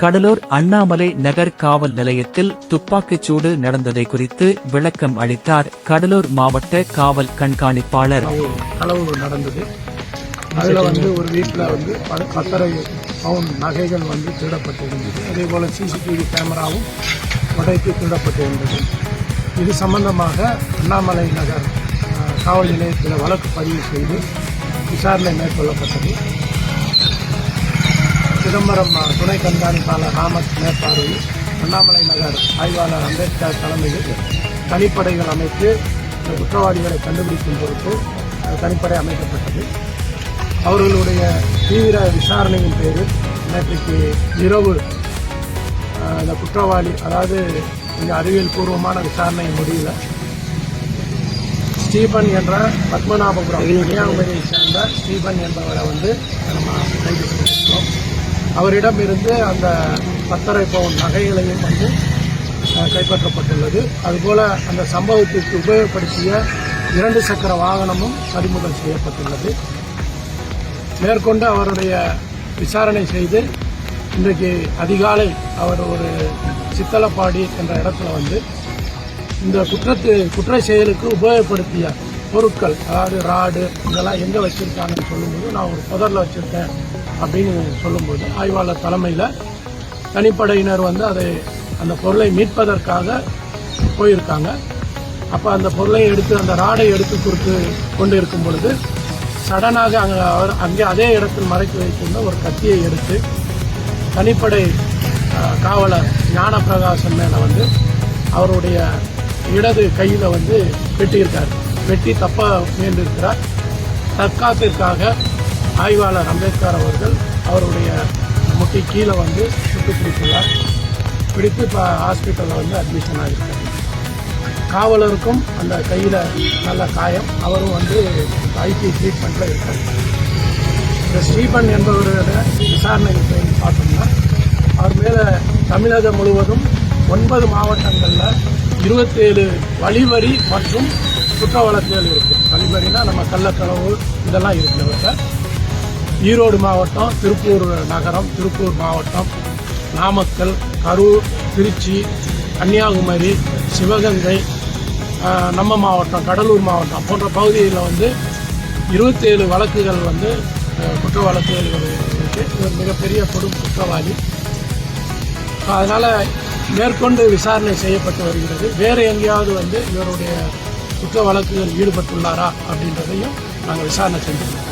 கடலூர் அண்ணாமலை நகர் காவல் நிலையத்தில் துப்பாக்கிச்சூடு நடந்ததை குறித்து விளக்கம் அளித்தார் கடலூர் மாவட்ட காவல் கண்காணிப்பாளர். களவு நடந்தது. அதில் வந்து ஒரு வீட்டில் வந்து பத்தரை பவுன் நகைகள் வந்து திருடப்பட்டிருந்தது. அதே போல் சிசிடிவி கேமராவும் உடைத்து திருடப்பட்டிருந்தது. இது சம்பந்தமாக அண்ணாமலை நகர் காவல் நிலையத்தில் வழக்கு பதிவு செய்து விசாரணை மேற்கொள்ளப்பட்டது. சிதம்பரம் துணை கண்காணிப்பாளர் ராமத் மேற்பார்வையில் அண்ணாமலை நகர் ஆய்வாளர் அம்பேத்கர் தலைமையில் தனிப்படைகள் அமைத்து இந்த குற்றவாளிகளை கண்டுபிடிக்கும் பொருட்டு தனிப்படை அமைக்கப்பட்டது. அவர்களுடைய தீவிர விசாரணையின் பேரில் நேற்றைக்கு இரவு அஹ், இந்த குற்றவாளி அதாவது கொஞ்சம் அறிவியல் பூர்வமான விசாரணை முடியல. ஸ்டீபன் என்ற பத்மநாபபுரம் கன்னியாகுமரியை சேர்ந்த ஸ்டீபன் என்பவரை வந்து நம்ம கைது செய்திருக்கிறோம் அவரிடம் இருந்து அந்த பத்தரை பவுன் நகைகளையும் வந்து கைப்பற்றப்பட்டுள்ளது. அதுபோல அந்த சம்பவத்திற்கு உபயோகப்படுத்திய இரண்டு சக்கர வாகனமும் பறிமுதல் செய்யப்பட்டுள்ளது. மேற்கொண்டு அவருடைய விசாரணை செய்து இன்றைக்கு அதிகாலை அவர் ஒரு சித்தலப்பாடி என்ற இடத்துல வந்து இந்த குற்றத்து குற்ற செயலுக்கு உபயோகப்படுத்திய பொருட்கள் அதாவது ராடு இதெல்லாம் எங்கே வச்சுருக்காங்கன்னு சொல்லும்போது நான் ஒரு புதரில் வச்சுருக்கேன் அப்படின்னு சொல்லும்போது ஆய்வாளர் தலைமையில் தனிப்படையினர் வந்து அதை அந்த பொருளை மீட்பதற்காக போயிருக்காங்க. அப்போ அந்த பொருளை எடுத்து அந்த ராடை எடுத்து கொடுத்து கொண்டு இருக்கும் பொழுது சடனாக அங்கே அவர் அங்கே அதே இடத்தில் மறைத்து வைத்திருந்த ஒரு கத்தியை எடுத்து தனிப்படை காவலர் ஞானப்பிரகாசன் மேலே வந்து அவருடைய இடது கையில் வந்து வெட்டியிருக்கார். வெட்டி தப்ப முயன்றிருக்கிறார். தற்காப்பிற்காக ஆய்வாளர் அம்பேத்கர் அவர்கள் அவருடைய முட்டி கீழே வந்து சுட்டு பிடித்துள்ளார். பிடித்து இப்போ ஹாஸ்பிட்டலில் வந்து அட்மிஷன் ஆகியிருக்காரு காவலருக்கும் அந்த கையில் நல்ல காயம். அவரும் வந்து ஐடி ட்ரீட்மெண்ட்டில் இருக்கார். இந்த ஸ்ரீபன் என்பவரோட விசாரணை பார்த்தோம்னா அவர் மேலே தமிழகம் முழுவதும் ஒன்பது மாவட்டங்களில் இருபத்தேழு வழிவரி மற்றும் குற்ற வழக்குகள் இருக்குது வழிவரினா நம்ம கள்ளக்களவு இதெல்லாம் இருக்குது அவர்கிட்ட ஈரோடு மாவட்டம் திருப்பூர் நகரம் திருப்பூர் மாவட்டம் நாமக்கல் கரூர் திருச்சி கன்னியாகுமரி சிவகங்கை நம்ம மாவட்டம் கடலூர் மாவட்டம் போன்ற பகுதிகளில் வந்து இருபத்தேழு வழக்குகள் வந்து குற்ற வழக்குகள் இருக்கு. இவர் மிகப்பெரிய கொடும் குற்றவாளி. அதனால் மேற்கொண்டு விசாரணை செய்யப்பட்டு வருகிறது. வேறு எங்கேயாவது வந்து இவருடைய குற்ற வழக்குகள் ஈடுபட்டுள்ளாரா அப்படின்றதையும் நாங்கள் விசாரணை செஞ்சுருக்கோம்.